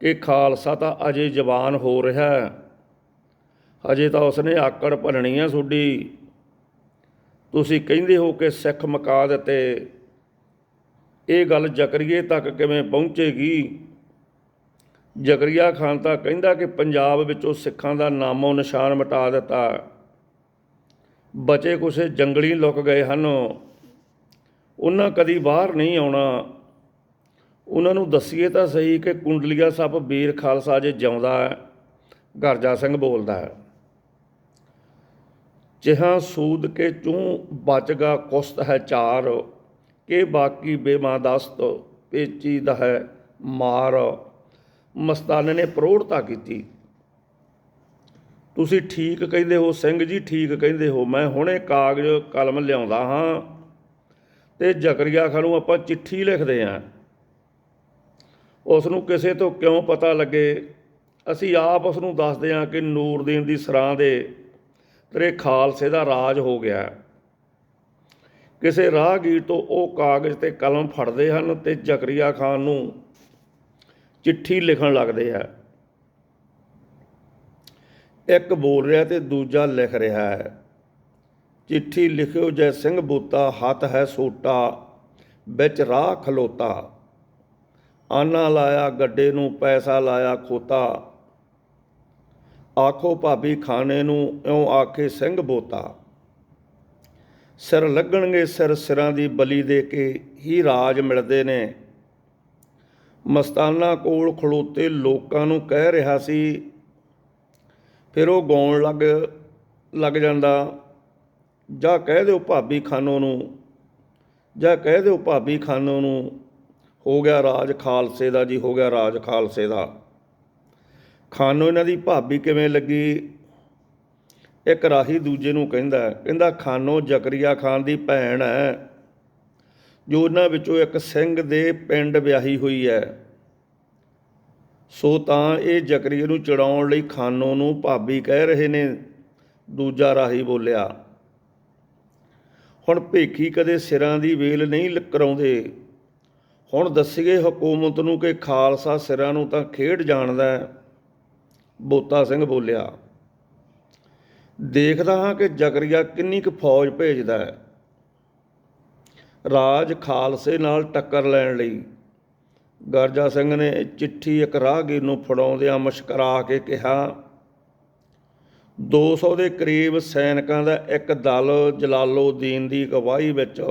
ਕਿ ਖਾਲਸਾ ਤਾਂ ਅਜੇ ਜਵਾਨ ਹੋ ਰਿਹਾ ਹੈ। ਅਜੇ ਤਾਂ ਉਸਨੇ ਆਕੜ ਭਰਣੀ ਹੈ ਤੁਹਾਡੀ ਤੁਸੀਂ ਕਹਿੰਦੇ ਹੋ ਕਿ ਸਿੱਖ ਮਕਾ ਦਿੱਤੇ। ਇਹ ਗੱਲ ਜ਼ਕਰੀਏ ਤੱਕ ਕਿਵੇਂ ਪਹੁੰਚੇਗੀ? ਜ਼ਕਰੀਆ ਖਾਨ ਤਾਂ ਕਹਿੰਦਾ ਕਿ ਪੰਜਾਬ ਵਿੱਚੋਂ ਸਿੱਖਾਂ ਦਾ ਨਾਮੋ ਨਿਸ਼ਾਨ ਮਿਟਾ ਦਿੱਤਾ। ਬਚੇ ਕੁਛ ਜੰਗਲੀ ਲੁਕ ਗਏ ਹਨ। ਉਹਨਾਂ ਕਦੀ ਬਾਹਰ ਨਹੀਂ ਆਉਣਾ। ਉਹਨਾਂ ਨੂੰ ਦੱਸੀਏ ਤਾਂ ਸਹੀ ਕਿ ਕੁੰਡਲੀਆ ਸੱਪ ਵੀਰ ਖਾਲਸਾ ਜੇ ਜਿਉਂਦਾ ਹੈ, ਗਰਜਾ ਸਿੰਘ ਬੋਲਦਾ ਹੈ। ਜਿਹਾਂ ਸੂਦ ਕੇ ਚੂੰ ਬਚਗਾ ਕੁਸਤ ਹੈ ਚਾਰ ਕੇ ਬਾਕੀ ਬੇਮਾਦਸਤ ਪੇਚੀ ਦਾ ਹੈ ਮਾਰ। ਮਸਤਾਨੇ ਨੇ ਪ੍ਰੋੜਤਾ ਕੀਤੀ। ਤੁਸੀਂ ਠੀਕ ਕਹਿੰਦੇ ਹੋ, ਸਿੰਘ ਜੀ ਠੀਕ ਕਹਿੰਦੇ ਹੋ, ਮੈਂ ਹੁਣੇ ਕਾਗਜ਼ ਕਲਮ ਲਿਆਉਂਦਾ ਹਾਂ। ਤੇ ਜ਼ਕਰੀਆ ਖਾਨ ਨੂੰ ਆਪਾਂ ਚਿੱਠੀ ਲਿਖਦੇ ਆਂ ਉਸ ਨੂੰ ਕਿਸੇ ਤੋਂ ਕਿਉਂ ਪਤਾ ਲੱਗੇ? ਅਸੀਂ ਆਪ ਉਸ ਨੂੰ ਦੱਸਦੇ ਹਾਂ ਕਿ ਨੂਰਦੀਨ ਦੀ ਸਰਾਂ ਦੇ ਤੇਰੇ ਖਾਲਸੇ ਦਾ ਰਾਜ ਹੋ ਗਿਆ। ਕਿਸੇ ਰਾਹਗੀਰ ਤੋਂ ਉਹ ਕਾਗਜ਼ ਤੇ ਕਲਮ ਫੜਦੇ ਹਨ ਤੇ ਜ਼ਕਰੀਆ ਖਾਨ ਨੂੰ ਚਿੱਠੀ ਲਿਖਣ ਲੱਗਦੇ ਆ ਇੱਕ ਬੋਲ ਰਿਹਾ ਤੇ ਦੂਜਾ ਲਿਖ ਰਿਹਾ ਹੈ। ਚਿੱਠੀ ਲਿਖਿਓ ਜੈ ਸਿੰਘ ਬੂਤਾ ਹੱਥ ਹੈ ਸੋਟਾ, ਵਿੱਚ ਰਾਹ ਖਲੋਤਾ। ਆਨਾ ਲਾਇਆ, ਗੱਡੇ ਨੂੰ ਪੈਸਾ ਲਾਇਆ, ਖੋਤਾ। ਆਖੋ ਭਾਬੀ ਖਾਣੇ ਨੂੰ ਇਉਂ ਆਖੇ, ਸਿੰਘ ਬੋਤਾ ਸਿਰ ਲੱਗਣਗੇ ਸਿਰ ਸਿਰਾਂ ਦੀ ਬਲੀ ਦੇ ਕੇ ਹੀ ਰਾਜ ਮਿਲਦੇ ਨੇ। ਮਸਤਾਨਾ ਕੋਲ ਖਲੋਤੇ ਲੋਕਾਂ ਨੂੰ ਕਹਿ ਰਿਹਾ ਸੀ, ਫਿਰ ਉਹ ਗਾਉਣ ਲੱਗ ਲੱਗ ਜਾਂਦਾ, ਜਾਂ ਕਹਿ ਦਿਓ ਭਾਬੀ ਖਾਨੋ ਨੂੰ, ਜਾਂ ਕਹਿ ਦਿਓ ਭਾਬੀ ਖਾਨੋ ਨੂੰ, ਹੋ ਗਿਆ ਰਾਜ ਖਾਲਸੇ ਦਾ ਜੀ, ਹੋ ਗਿਆ ਰਾਜ ਖਾਲਸੇ ਦਾ। ਖਾਨੋ ਇਹਨਾਂ ਦੀ ਭਾਬੀ ਕਿਵੇਂ ਲੱਗੀ? ਇੱਕ ਰਾਹੀ ਦੂਜੇ ਨੂੰ ਕਹਿੰਦਾ ਕਹਿੰਦਾ, ਖਾਨੋ ਜ਼ਕਰੀਆ ਖਾਨ ਦੀ ਭੈਣ ਹੈ, ਜੋ ਉਹਨਾਂ ਵਿੱਚੋਂ ਇੱਕ ਸਿੰਘ ਦੇ ਪਿੰਡ ਵਿਆਹੀ ਹੋਈ ਹੈ। ਸੋ ਤਾਂ ਇਹ ਜ਼ਕਰੀਆ ਨੂੰ ਚੜਾਉਣ ਲਈ ਖਾਨੋ ਨੂੰ ਭਾਬੀ ਕਹਿ ਰਹੇ ਨੇ। ਦੂਜਾ ਰਾਹੀ ਬੋਲਿਆ, ਹੁਣ ਭੇਖੀ ਕਦੇ ਸਿਰਾਂ ਦੀ ਵੇਲ ਨਹੀਂ ਲ- ਹੁਣ ਦੱਸੀਏ ਹਕੂਮਤ ਨੂੰ ਕਿ ਖਾਲਸਾ ਸਿਰਾਂ ਨੂੰ ਤਾਂ ਖੇਡ ਜਾਣਦਾ ਬੋਤਾ ਸਿੰਘ ਬੋਲਿਆ ਦੇਖਦਾ ਹਾਂ ਕਿ ਜ਼ਕਰੀਆ ਕਿੰਨੀ ਕੁ ਫੌਜ ਭੇਜਦਾ ਹੈ। ਰਾਜ ਖਾਲਸੇ ਨਾਲ ਟੱਕਰ ਲੈਣ ਲਈ ਗਰਜਾ ਸਿੰਘ ਨੇ ਚਿੱਠੀ ਇੱਕ ਰਾਹਗੀਰ ਨੂੰ ਫੜਾਉਂਦਿਆਂ ਮੁਸ਼ਕਰਾ ਕੇ ਕਿਹਾ 200 ਦੇ ਕਰੀਬ ਸੈਨਿਕਾਂ ਦਾ ਇੱਕ ਦਲ ਜਲਾਲੋਦੀਨ ਦੀ ਅਗਵਾਈ ਵਿੱਚ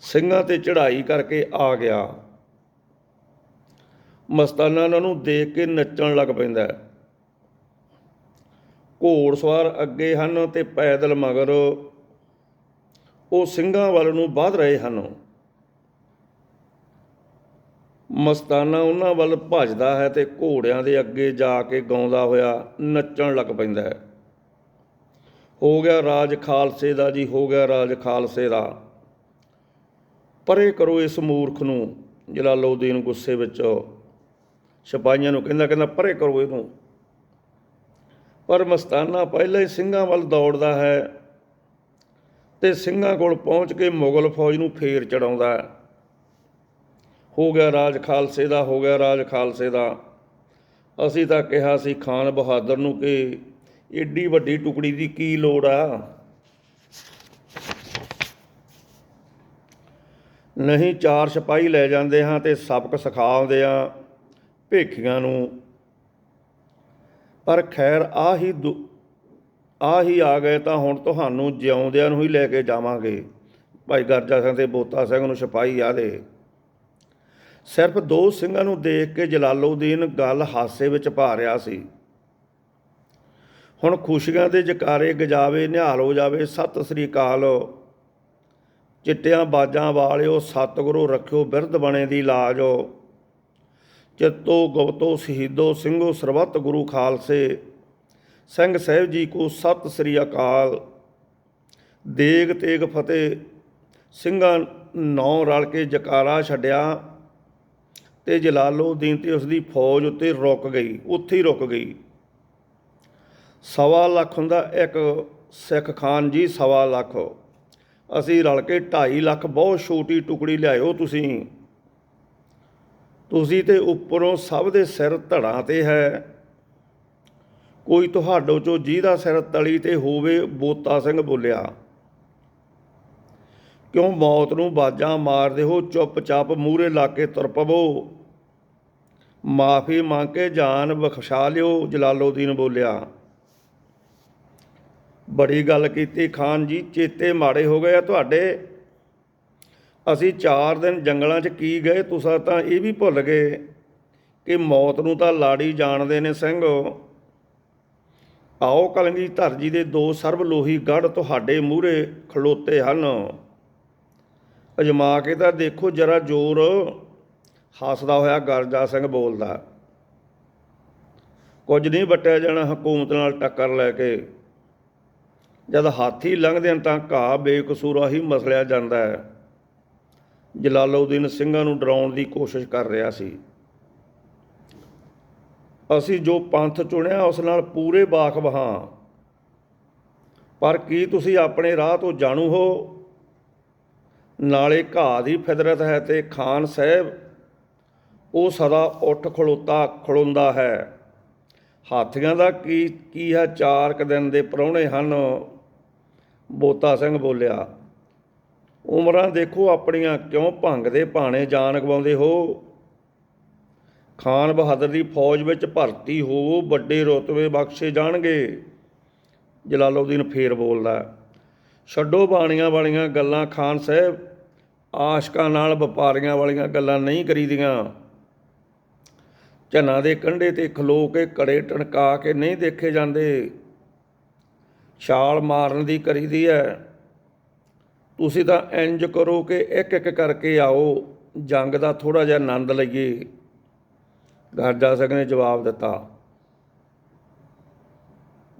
ਸਿੰਘਾਂ ਤੇ ਚੜ੍ਹਾਈ ਕਰਕੇ ਆ ਗਿਆ। ਮਸਤਾਨਾ ਉਹਨਾਂ ਨੂੰ ਦੇਖ ਕੇ ਨੱਚਣ ਲੱਗ ਪੈਂਦਾ ਹੈ। ਘੋੜਸਵਾਰ ਅੱਗੇ ਹਨ ਤੇ ਪੈਦਲ ਮਗਰ ਉਹ ਸਿੰਘਾਂ ਵੱਲ ਨੂੰ ਵਧ ਰਹੇ ਹਨ। ਮਸਤਾਨਾ ਉਹਨਾਂ ਵੱਲ ਭੱਜਦਾ ਹੈ ਤੇ ਘੋੜਿਆਂ ਦੇ ਅੱਗੇ ਜਾ ਕੇ ਗਾਉਂਦਾ ਹੋਇਆ ਨੱਚਣ ਲੱਗ ਪੈਂਦਾ ਹੈ। ਹੋ ਗਿਆ ਰਾਜ ਖਾਲਸੇ ਦਾ ਜੀ, ਹੋ ਗਿਆ ਰਾਜ ਖਾਲਸੇ ਦਾ। ਪਰੇ ਕਰੋ ਇਸ ਮੂਰਖ ਨੂੰ ਜਲਾਲਉਦੀਨ ਗੁੱਸੇ ਵਿੱਚ। ਸਿਪਾਹੀਆਂ ਨੂੰ ਕਹਿੰਦਾ ਕਹਿੰਦਾ, ਪਰੇ ਕਰੋ ਇਹਨੂੰ। ਪਰ ਮਸਤਾਨਾ ਪਹਿਲਾਂ ਹੀ ਸਿੰਘਾਂ ਵੱਲ ਦੌੜਦਾ ਹੈ ਤੇ ਸਿੰਘਾਂ ਕੋਲ ਪਹੁੰਚ ਕੇ ਮੁਗਲ ਫੌਜ ਨੂੰ ਫੇਰ ਚੜਾਉਂਦਾ ਹੈ। ਹੋ ਗਿਆ ਰਾਜ ਖਾਲਸੇ ਦਾ, ਹੋ ਗਿਆ ਰਾਜ ਖਾਲਸੇ ਦਾ। ਅਸੀਂ ਤਾਂ ਕਿਹਾ ਸੀ ਖਾਨ ਬਹਾਦਰ ਨੂੰ ਕਿ ਏਡੀ ਵੱਡੀ ਟੁਕੜੀ ਦੀ ਕੀ ਲੋੜ ਆ? ਨਹੀਂ ਚਾਰ ਸਿਪਾਹੀ ਲੈ ਜਾਂਦੇ ਹਾਂ ਤੇ ਸਬਕ ਸਿਖਾਉਂਦੇ ਆ ਭੇਖੀਆਂ ਨੂੰ। ਪਰ ਖੈਰ ਆ ਹੀ ਦੁ- ਆ ਹੀ ਆ ਗਏ ਤਾਂ ਹੁਣ ਤੁਹਾਨੂੰ ਜਿਉਂਦਿਆਂ ਨੂੰ ਹੀ ਲੈ ਕੇ ਜਾਵਾਂਗੇ। ਭਾਈ ਗਰਜਾ ਸਿੰਘ ਤੇ ਬੋਤਾ ਸਿੰਘ ਨੂੰ ਸਿਪਾਹੀ ਆ ਦੇ। ਸਿਰਫ ਦੋ ਸਿੰਘਾਂ ਨੂੰ ਦੇਖ ਕੇ ਜਲਾਲਉਦੀਨ ਗੱਲ ਹਾਸੇ ਵਿੱਚ ਪਾ ਰਿਹਾ ਸੀ। ਹੁਣ ਖੁਸ਼ੀਆਂ ਦੇ ਜਕਾਰੇ ਗਜਾਵੇ, ਨਿਹਾਲ ਹੋ ਜਾਵੇ, ਸਤਿ ਸ੍ਰੀ ਅਕਾਲ। ਚਿੱਟਿਆਂ ਬਾਜਾਂ ਵਾਲਿਓ, ਸਤਿਗੁਰੂ ਰੱਖਿਓ, ਬਿਰਧ ਬਣੇ ਦੀ ਲਾਜੋ। ਚਿੱਤੋ ਗਵਤੋ ਸ਼ਹੀਦੋ ਸਿੰਘੋ ਸਰਬੱਤ ਗੁਰੂ ਖਾਲਸੇ। ਸਿੰਘ ਸਾਹਿਬ ਜੀ ਕੋ ਸਤਿ ਸ੍ਰੀ ਅਕਾਲ। ਦੇਗ ਤੇਗ ਫਤਿਹ। ਸਿੰਘਾਂ ਨੌ ਰਲ ਕੇ ਜਕਾਰਾ ਛੱਡਿਆ ਤੇ ਜਲਾਲਉਦੀਨ ਤੇ ਉਸ ਦੀ ਫੌਜ ਉੱਤੇ ਰੁਕ ਗਈ, ਉੱਥੇ ਹੀ ਰੁਕ ਗਈ। ਸਵਾ ਲੱਖ ਹੁੰਦਾ ਇੱਕ ਸਿੱਖ ਖਾਨ ਜੀ, ਸਵਾ ਲੱਖ। ਅਸੀਂ ਰਲ ਕੇ 2.5 ਲੱਖ ਬਹੁਤ ਛੋਟੀ ਟੁਕੜੀ ਲਿਆਇਓ ਤੁਸੀਂ। ਤੁਸੀਂ ਤੇ ਉੱਪਰੋਂ ਸਭ ਦੇ ਸਿਰ ਧੜਾਂ ਤੇ ਹੈ। ਕੋਈ ਤੁਹਾਡੋ ਚੋਂ ਜਿਹਦਾ ਸਿਰ ਤਲੀ ਤੇ ਹੋਵੇ, ਬੋਤਾ ਸਿੰਘ ਬੋਲਿਆ। ਕਿਉਂ ਮੌਤ ਨੂੰ ਬਾਜਾਂ ਮਾਰਦੇ ਹੋ? ਚੁੱਪਚਾਪ ਮੂਹਰੇ ਲਾ ਕੇ ਤੁਰ ਪਵੋ ਮਾਫੀ ਮੰਗ ਕੇ ਜਾਨ ਬਖਸ਼ਾ ਲਿਓ ਜਲਾਲਉਦੀਨ ਬੋਲਿਆ। ਬੜੀ ਗੱਲ ਕੀਤੀ ਖਾਨ ਜੀ, ਚੇਤੇ ਮਾੜੇ ਹੋ ਗਏ ਆ ਤੁਹਾਡੇ। ਅਸੀਂ 4 ਦਿਨ ਜੰਗਲਾਂ 'ਚ ਕੀ ਗਏ, ਤੁਸੀਂ ਤਾਂ ਇਹ ਵੀ ਭੁੱਲ ਗਏ ਕਿ ਮੌਤ ਨੂੰ ਤਾਂ ਲਾੜੀ ਜਾਣਦੇ ਨੇ ਸਿੰਘ। ਆਓ ਕਲੰਗੀ ਧਰ ਜੀ ਦੇ ਦੋ ਸਰਬ ਲੋਹੀ ਗੜ ਤੁਹਾਡੇ ਮੂਹਰੇ ਖਲੋਤੇ ਹਨ। ਅਜਮਾ ਕੇ ਤਾਂ ਦੇਖੋ ਜਰਾ ਜ਼ੋਰ, ਹੱਸਦਾ ਹੋਇਆ ਗਰਜਾ ਸਿੰਘ ਬੋਲਦਾ। ਕੁਝ ਨਹੀਂ ਵਟਿਆ ਜਾਣਾ ਹਕੂਮਤ ਨਾਲ ਟੱਕਰ ਲੈ ਕੇ। ਜਦ ਹਾਥੀ ਲੰਘਦੇ ਹਨ ਤਾਂ ਘਾਹ ਬੇਕਸੂਰਾ ਹੀ ਮਸਲਿਆ ਜਾਂਦਾ ਹੈ। ਜਲਾਲਉਦੀਨ ਸਿੰਘਾਂ ਨੂੰ ਡਰਾਉਣ ਦੀ ਕੋਸ਼ਿਸ਼ ਕਰ ਰਿਹਾ ਸੀ। ਅਸੀਂ ਜੋ ਪੰਥ ਚੁਣਿਆ, ਉਸ ਨਾਲ ਪੂਰੇ ਬਾਖਬਹਾਂ ਪਰ ਕੀ ਤੁਸੀਂ ਆਪਣੇ ਰਾਹ ਤੋਂ ਜਾਣੂ ਹੋ? ਨਾਲੇ ਘਾਹ ਦੀ ਫਿਦਰਤ ਹੈ ਤੇ ਖਾਨ ਸਾਹਿਬ, ਉਹ ਸਦਾ ਉੱਠ ਖਲੋਤਾ ਖਲੋਂਦਾ ਹੈ। ਹਾਥੀਆਂ ਦਾ ਕੀ ਕੀ ਹੈ ਚਾਰ ਕੁ ਦਿਨ ਦੇ ਪ੍ਰਾਹੁਣੇ ਹਨ? ਬੋਤਾ ਸਿੰਘ ਬੋਲਿਆ ਉਮਰਾਂ ਦੇਖੋ ਆਪਣੀਆਂ, ਕਿਉਂ ਭੰਗ ਦੇ ਭਾਣੇ ਜਾਨ ਗਵਾਉਂਦੇ ਹੋ? ਖਾਨ ਬਹਾਦਰ ਦੀ ਫੌਜ ਵਿੱਚ ਭਰਤੀ ਹੋ, ਵੱਡੇ ਰੁਤਬੇ ਬਖਸ਼ੇ ਜਾਣਗੇ। ਜਲਾਲਉਦੀਨ ਫੇਰ ਬੋਲਦਾ, ਛੱਡੋ ਬਾਣੀਆਂ ਵਾਲੀਆਂ ਗੱਲਾਂ ਖਾਨ ਸਾਹਿਬ, ਆਸ਼ਕਾਂ ਨਾਲ ਵਪਾਰੀਆਂ ਵਾਲੀਆਂ ਗੱਲਾਂ ਨਹੀਂ ਕਰੀਦੀਆਂ। ਝਨਾਂ ਦੇ ਕੰਢੇ ਤੇ ਖਲੋ ਕੇ ਕੜੇ ਟਣਕਾ ਕੇ ਨਹੀਂ ਦੇਖੇ ਜਾਂਦੇ। ਛਾਲ ਮਾਰਨ ਦੀ ਕਰੀਦੀ ਹੈ। ਤੁਸੀਂ ਤਾਂ ਇੰਜ ਕਰੋ ਕਿ ਇੱਕ ਇੱਕ ਕਰਕੇ ਆਓ, ਜੰਗ ਦਾ ਥੋੜਾ ਜਿਹਾ ਆਨੰਦ ਲਈਏ। ਗਰਜਾ ਸਿੰਘ ਨੇ ਜਵਾਬ ਦਿੱਤਾ।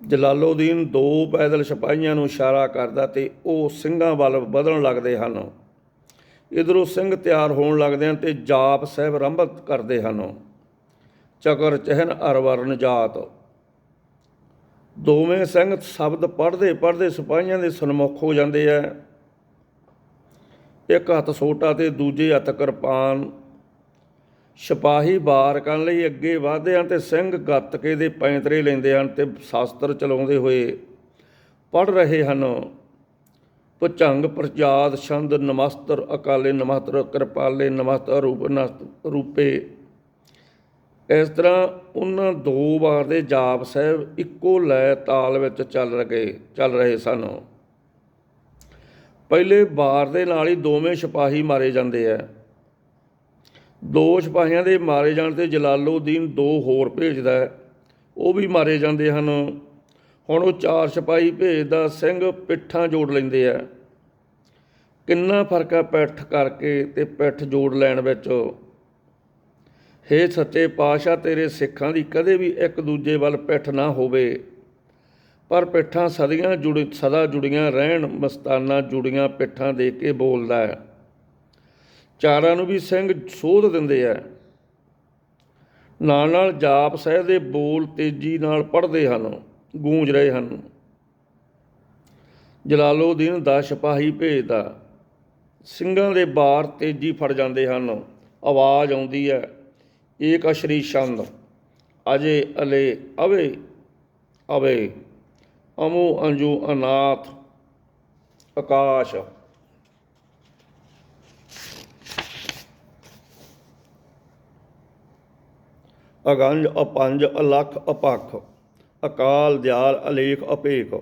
ਜਲਾਲਉਦੀਨ ਦੋ ਪੈਦਲ ਸਿਪਾਹੀਆਂ ਨੂੰ ਇਸ਼ਾਰਾ ਕਰਦਾ ਤੇ ਉਹ ਸਿੰਘਾਂ ਵੱਲ ਵਧਣ ਲੱਗਦੇ ਹਨ। ਇਧਰੋਂ ਸਿੰਘ ਤਿਆਰ ਹੋਣ ਲੱਗਦੇ ਹਨ ਤੇ ਜਾਪ ਸਾਹਿਬ ਆਰੰਭ ਕਰਦੇ ਹਨ। ਚਕਰ ਚਹਿਨ ਅਰਵਰਨ ਜਾਤ। ਦੋਵੇਂ ਸਿੰਘ ਸ਼ਬਦ ਪੜ੍ਹਦੇ ਪੜ੍ਹਦੇ ਸਿਪਾਹੀਆਂ ਦੇ ਸਨਮੁਖ ਹੋ ਜਾਂਦੇ ਆ। ਇੱਕ ਹੱਥ ਛੋਟਾ ਤੇ ਦੂਜੇ ਹੱਥ ਕਿਰਪਾਨ। ਸਿਪਾਹੀ ਵਾਰ ਕਰਨ ਲਈ ਅੱਗੇ ਵਧਦੇ ਹਨ ਤੇ ਸਿੰਘ ਗੱਤਕੇ ਦੇ ਪੈਂਤਰੇ ਲੈਂਦੇ ਹਨ ਤੇ ਸ਼ਾਸਤਰ ਚਲਾਉਂਦੇ ਹੋਏ ਪੜ ਰਹੇ ਹਨ। ਭੁਚੰਗ ਪ੍ਰਜਾਦ ਛੰਦ ਨਮਸਤਰ ਅਕਾਲੇ ਨਮਸਤਰ ਕਿਰਪਾਲੇ ਨਮਸਤਰ ਰੂਪ ਨਸਤ ਰੂਪੇ। ਇਸ ਤਰ੍ਹਾਂ ਉਹਨਾਂ ਦੋ ਵਾਰ ਦੇ ਜਾਪ ਸਾਹਿਬ ਇੱਕੋ ਲੈ ਤਾਲ ਵਿੱਚ ਚੱਲ ਰਹੇ ਚੱਲ ਰਹੇ ਸਨ। ਪਹਿਲੇ ਵਾਰ ਦੇ ਨਾਲ ਹੀ ਦੋਵੇਂ ਸਿਪਾਹੀ ਮਾਰੇ ਜਾਂਦੇ ਆ। ਦੋ ਸਿਪਾਹੀਆਂ ਦੇ ਮਾਰੇ ਜਾਣ ਤੇ ਜਲਾਲਉਦੀਨ ਦੋ ਹੋਰ ਭੇਜਦਾ ਹੈ। ਉਹ ਵੀ ਮਾਰੇ ਜਾਂਦੇ ਹਨ। ਹੁਣ ਉਹ ਚਾਰ ਸਿਪਾਹੀ ਭੇਜਦਾ, ਸਿੰਘ ਪਿੱਠਾਂ ਜੋੜ ਲੈਂਦੇ ਆ। ਕਿੰਨਾ ਫ਼ਰਕ ਆ ਪਿੱਠ ਕਰਕੇ ਤੇ ਪਿੱਠ ਜੋੜ ਲੈਣ ਵਿੱਚ। ਹੇ ਸੱਚੇ ਪਾਤਸ਼ਾਹ, ਤੇਰੇ ਸਿੱਖਾਂ ਦੀ ਕਦੇ ਵੀ ਇੱਕ ਦੂਜੇ ਵੱਲ ਪਿੱਠ ਨਾ ਹੋਵੇ। ਪਰ ਪਿੱਠਾਂ ਸਦੀਆਂ ਜੁੜ, ਸਦਾ ਜੁੜੀਆਂ ਰਹਿਣ, ਮਸਤਾਨਾ ਜੁੜੀਆਂ ਪਿੱਠਾਂ ਦੇ ਕੇ ਬੋਲਦਾ ਹੈ। ਚਾਰਾਂ ਨੂੰ ਵੀ ਸਿੰਘ ਸੋਧ ਦਿੰਦੇ ਆ ਨਾਲ ਨਾਲ ਜਾਪ ਸਹਿ ਦੇ ਬੋਲ ਤੇਜ਼ੀ ਨਾਲ ਪੜ੍ਹਦੇ ਹਨ, ਗੂੰਜ ਰਹੇ ਹਨ। ਜਲਾਲਉਦੀਨ ਦਾ ਸਿਪਾਹੀ ਭੇਜਦਾ, ਸਿੰਘਾਂ ਦੇ ਬਾਰ ਤੇਜ਼ੀ ਫੜ ਜਾਂਦੇ ਹਨ, ਆਵਾਜ਼ ਆਉਂਦੀ ਹੈ, ਏਕ ਅਸ਼ਰੀ ਛੰਦ, ਅਜੇ ਅਲੇ ਅਵੇ ਅਵੇ। ਅਮੂ ਅੰਜੂ ਅਨਾਥ, ਆਕਾਸ਼। ਅਗੰਜ, ਅਪੰਜ, ਅਲਖ, ਅਪਖ। ਅਕਾਲ, ਦਿਆਲ, ਅਲੇਖ, ਅਪੇਖ।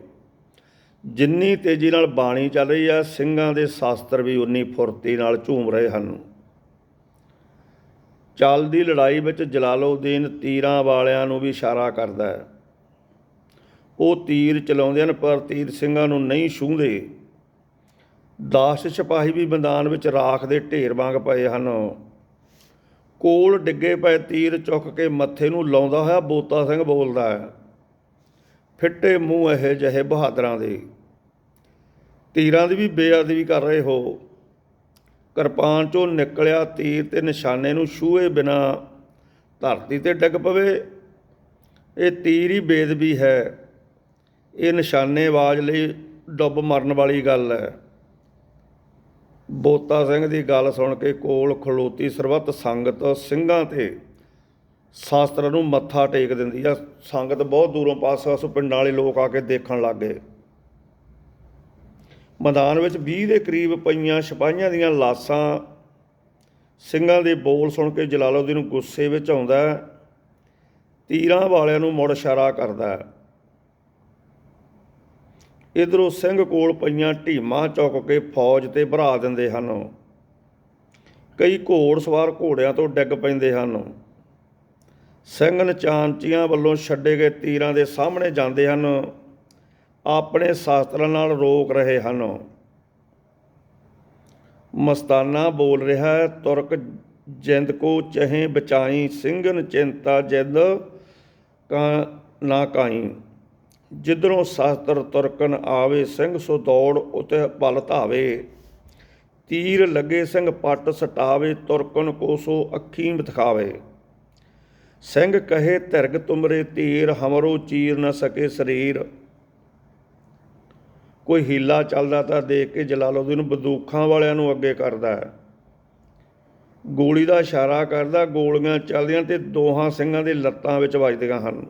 ਜਿੰਨੀ ਤੇਜ਼ੀ ਨਾਲ ਬਾਣੀ ਚੱਲ ਰਹੀ ਹੈ, ਸਿੰਘਾਂ ਦੇ ਸ਼ਾਸਤਰ ਵੀ ਉਨੀ ਫੁਰਤੀ ਨਾਲ ਝੂਮ ਰਹੇ ਹਨ। ਚੱਲਦੀ ਲੜਾਈ ਵਿੱਚ ਜਲਾਲਉਦੀਨ ਤੀਰਾਂ ਵਾਲਿਆਂ ਨੂੰ ਵੀ ਇਸ਼ਾਰਾ ਕਰਦਾ ਹੈ। ਉਹ ਤੀਰ ਚਲਾਉਂਦੇ ਹਨ, ਪਰ ਤੀਰ ਸਿੰਘਾਂ ਨੂੰ ਨਹੀਂ ਛੂਹਦੇ। ਦਾਸ ਸਿਪਾਹੀ ਵੀ ਮੈਦਾਨ ਵਿੱਚ ਰਾਖ ਦੇ ਢੇਰ ਵਾਂਗ ਪਏ ਹਨ। ਕੋਲ ਡਿੱਗੇ ਪਏ ਤੀਰ ਚੁੱਕ ਕੇ ਮੱਥੇ ਨੂੰ ਲਾਉਂਦਾ ਹੋਇਆ ਬੋਤਾ ਸਿੰਘ ਬੋਲਦਾ ਹੈ, ਫਿੱਟੇ ਮੂੰਹ ਇਹ ਜਿਹੇ ਬਹਾਦਰਾਂ ਦੇ। ਤੀਰਾਂ ਦੀ ਵੀ ਬੇਅਦਬੀ ਕਰ ਰਹੇ ਹੋ। ਕਿਰਪਾਨ ਚੋਂ ਨਿਕਲਿਆ ਤੀਰ ਤੇ ਨਿਸ਼ਾਨੇ ਨੂੰ ਛੂਏ ਬਿਨਾ ਧਰਤੀ ਤੇ ਡਿੱਗ ਪਵੇ। ਇਹ ਤੀਰ ਹੀ ਬੇਦਬੀ ਹੈ। ਇਹ ਨਿਸ਼ਾਨੇਬਾਜ਼ ਲਈ ਡੁੱਬ ਮਰਨ ਵਾਲੀ ਗੱਲ ਹੈ। ਬੋਤਾ ਸਿੰਘ ਦੀ ਗੱਲ ਸੁਣ ਕੇ ਕੋਲ ਖਲੋਤੀ ਸਰਬੱਤ ਸੰਗਤ ਸਿੰਘਾਂ ਤੇ। ਸ਼ਾਸਤਰਾਂ ਨੂੰ ਮੱਥਾ ਟੇਕ ਦਿੰਦੀ ਆ। ਸੰਗਤ ਬਹੁਤ ਦੂਰੋਂ ਪਾਸ-ਪਾਸੋਂ ਪਿੰਡਾਂ ਵਾਲੇ ਲੋਕ ਆ ਕੇ ਦੇਖਣ ਲੱਗ ਗਏ। ਮੈਦਾਨ ਵਿੱਚ 20 ਦੇ ਕਰੀਬ ਪਈਆਂ ਸਿਪਾਹੀਆਂ ਦੀਆਂ ਲਾਸ਼ਾਂ ਸਿੰਘਾਂ ਦੇ ਬੋਲ ਸੁਣ ਕੇ ਜਲਾਲਉদ্ਦੀਨ ਗੁੱਸੇ ਵਿੱਚ ਆਉਂਦਾ ਤੀਰਾਂ ਵਾਲਿਆਂ ਨੂੰ ਮੁੜ ਇਸ਼ਾਰਾ ਕਰਦਾ ਇਧਰੋਂ ਸਿੰਘ ਕੋਲ ਪਈਆਂ ਢੀਮਾਂ ਚੁੱਕ ਕੇ ਫੌਜ ਤੇ ਭਰਾ ਦਿੰਦੇ ਹਨ। ਕਈ ਘੋੜ ਸਵਾਰ ਘੋੜਿਆਂ ਤੋਂ ਡਿੱਗ ਪੈਂਦੇ ਹਨ। ਸਿੰਘ ਨਚਾਂਚੀਆਂ ਵੱਲੋਂ ਛੱਡੇ ਗਏ ਤੀਰਾਂ ਦੇ ਸਾਹਮਣੇ ਜਾਂਦੇ ਹਨ। ਆਪਣੇ ਸ਼ਾਸਤਰਾਂ ਨਾਲ ਰੋਕ ਰਹੇ ਹਨ। ਮਸਤਾਨਾ ਬੋਲ ਰਿਹਾ ਹੈ, ਤੁਰਕ ਜਿੰਦ ਕੋ ਚਹੇ ਬਚਾਈ ਸਿੰਘਨ ਚਿੰਤਾ ਜਿੰਦ ਕਾ ਨਾ ਕਾਈ। ਜਿੱਧਰੋਂ ਸ਼ਾਸਤਰ ਤੁਰਕਨ ਆਵੇ ਸਿੰਘ ਸੋ ਦੌੜ ਉਤੇ ਬਲ ਧਾਵੇ। ਤੀਰ ਲੱਗੇ ਸਿੰਘ ਪੱਟ ਸਟਾਵੇ, ਤੁਰਕਨ ਕੋ ਸੋ ਅੱਖੀਂ ਦਿਖਾਵੇ ਸਿੰਘ ਕਹੇ, ਧਿਰਗ ਤੁਮਰੇ ਤੀਰ, ਹਮਰੋ ਚੀਰ ਨਾ ਸਕੇ ਸਰੀਰ। ਕੋਈ ਹੀਲਾ ਚੱਲਦਾ ਤਾਂ ਦੇਖ ਕੇ ਜਲਾਲਉদ্ਦੀਨ ਬੰਦੂਖਾਂ ਵਾਲਿਆਂ ਨੂੰ ਅੱਗੇ ਕਰਦਾ ਹੈ। ਗੋਲੀ ਦਾ ਇਸ਼ਾਰਾ ਕਰਦਾ, ਗੋਲੀਆਂ ਚੱਲਦੀਆਂ ਤੇ ਦੋਹਾਂ ਸਿੰਘਾਂ ਦੇ ਲੱਤਾਂ ਵਿੱਚ ਵੱਜਦੀਆਂ ਹਨ।